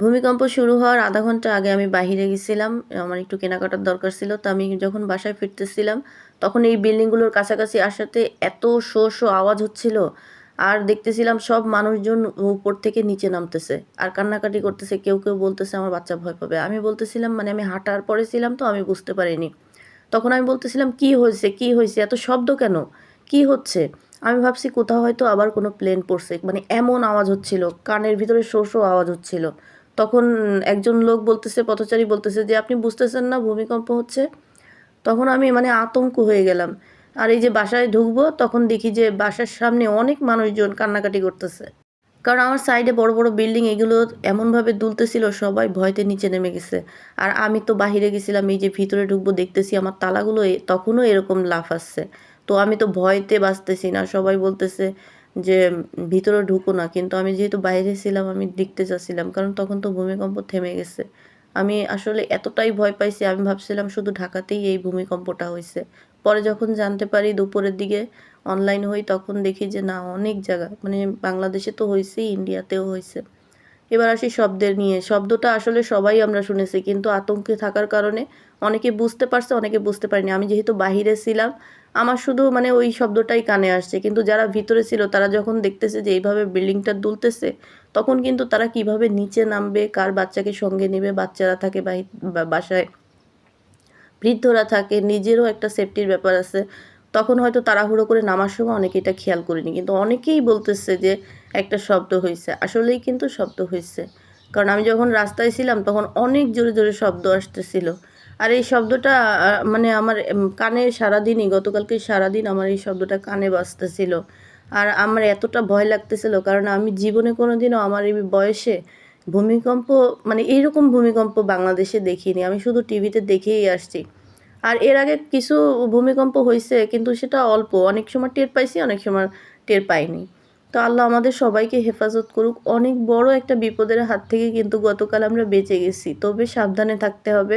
ভূমিকম্প শুরু হওয়ার আধা ঘণ্টা আগে আমি বাহিরে গেছিলাম, আমার একটু কেনাকাটার দরকার ছিল, তো আমি যখন বাসায় ফিরতেছিলাম, তখন এই বিল্ডিংগুলোর কাছাকাছি আসাতে এত শো শো আওয়াজ হচ্ছিল, আর দেখতেছিলাম সব মানুষজন উপর থেকে নিচে নামতেছে, আর কান্নাকাটি করতেছে, কেউ কেউ বলতেছে আমার বাচ্চা ভয় পাবে। আমি বলতেছিলাম মানে আমি হাঁটার পরে ছিলাম তো, আমি বুঝতে পারিনি। তখন আমি বলতেছিলাম, কি হয়েছে? কি হয়েছে? এত শব্দ কেন? কি হচ্ছে? আমি ভাবছি, কোথাও হয়তো আবার কোনো প্লেন পড়ছে মানে এমন আওয়াজ হচ্ছিল, কানের ভিতরে শো শো আওয়াজ হচ্ছিল। তখন একজন লোক বলতেছে, পথচারী বলতেছে যে, আপনি বুঝতেছেন না, ভূমিকম্প হচ্ছে? তখন আমি মানে আতঙ্ক হয়ে গেলাম। আর এই যে বাসায় ঢুকবো, তখন দেখি যে বাসার সামনে অনেক মানুষজন কান্নাকাটি করতেছে। কারণ আমার সাইডে বড় বড় বিল্ডিং, এগুলো এমনভাবে দুলতেছিল, সবাই ভয়তে নিচে নেমে গেছে। আর আমি তো বাহিরে গেছিলাম, এই যে ভিতরে ঢুকবো, দেখতেছি আমার তালাগুলো তখনও এরকম লাফ আসছে। তো আমি তো ভয়তে বাঁচতেছি না, সবাই বলতেছে যে ভিতরে ঢুকো না। কিন্তু আমি যেহেতু বাইরে ছিলাম, আমি দেখতে যাচ্ছিলাম কারণ তখন তো ভূমিকম্প থেমে গেছে। আমি আসলে এতটাই ভয় পাইছি, আমি ভাবছিলাম শুধু ঢাকাতেই এই ভূমিকম্পটা হয়েছে পরে যখন জানতে পারি দুপুরের দিকে অনলাইন হই, তখন দেখি যে না, অনেক জায়গা মানে বাংলাদেশে তো হয়েছেই ইন্ডিয়াতেও হয়েছে এবার আসি শব্দের নিয়ে। শব্দটা আসলে সবাই আমরা শুনেছি, কিন্তু আতঙ্কে থাকার কারণে অনেকে বুঝতে পারছে, অনেকে বুঝতে পারেনি। আমি যেহেতু বাহিরে ছিলাম, আমার শুধু মানে ওই শব্দটাই কানে আসছে। কিন্তু যারা ভিতরে ছিল, তারা যখন দেখতেছে যে এইভাবে বিল্ডিংটা দুলতেছে, তখন কিন্তু তারা কীভাবে নিচে নামবে, কার বাচ্চাকে সঙ্গে নেবে, বাচ্চারা থাকে বাসায়, বৃদ্ধরা থাকে, নিজেরও একটা সেফটির ব্যাপার আছে, তখন হয়তো তাড়াহুড়ো করে নামার সময় অনেকে এটা খেয়াল করিনি। কিন্তু অনেকেই বলতেছে যে একটা শব্দ হয়েছে আসলেই কিন্তু শব্দ হয়েছে কারণ আমি যখন রাস্তায় ছিলাম, তখন অনেক জোরে জোরে শব্দ আসতেছিল। আর এই শব্দটা মানে আমার কানে সারাদিনই, গতকালকে সারাদিন আমার এই শব্দটা কানে বাজতেছিল। আর আমার এতটা ভয় লাগতেছিল, কারণ আমি জীবনে কোনোদিনও আমার এই বয়সে ভূমিকম্প মানে এইরকম ভূমিকম্প বাংলাদেশে দেখিনি। আমি শুধু টিভিতে দেখেই আসছি। আর এর আগে কিছু ভূমিকম্প হয়েছে কিন্তু সেটা অল্প। অনেক সময় টের পাইছি, অনেক সময় টের পাইনি। তো আল্লাহ আমাদের সবাইকে হেফাজত করুক। অনেক বড় একটা বিপদের হাত থেকে কিন্তু গতকাল আমরা বেঁচে গেছি। তবে সাবধানে থাকতে হবে।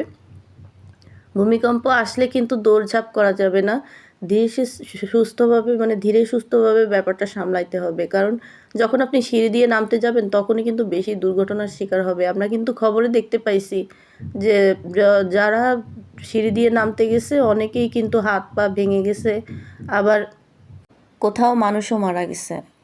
ভূমিকম্প আসলে কিন্তু দৌড়ঝাঁপ করা যাবে না। ধীরে সুস্থভাবে মানে ধীরে সুস্থভাবে ব্যাপারটা সামলাইতে হবে। কারণ যখন আপনি সিঁড়ি দিয়ে নামতে যাবেন, তখনই কিন্তু বেশি দুর্ঘটনার শিকার হবে। আমরা কিন্তু খবরে দেখতে পাইছি যে, যারা সিঁড়ি দিয়ে নামতে গেছে, অনেকেই কিন্তু হাত পা ভেঙে গেছে। আবার কোথাও মানুষও মারা গেছে।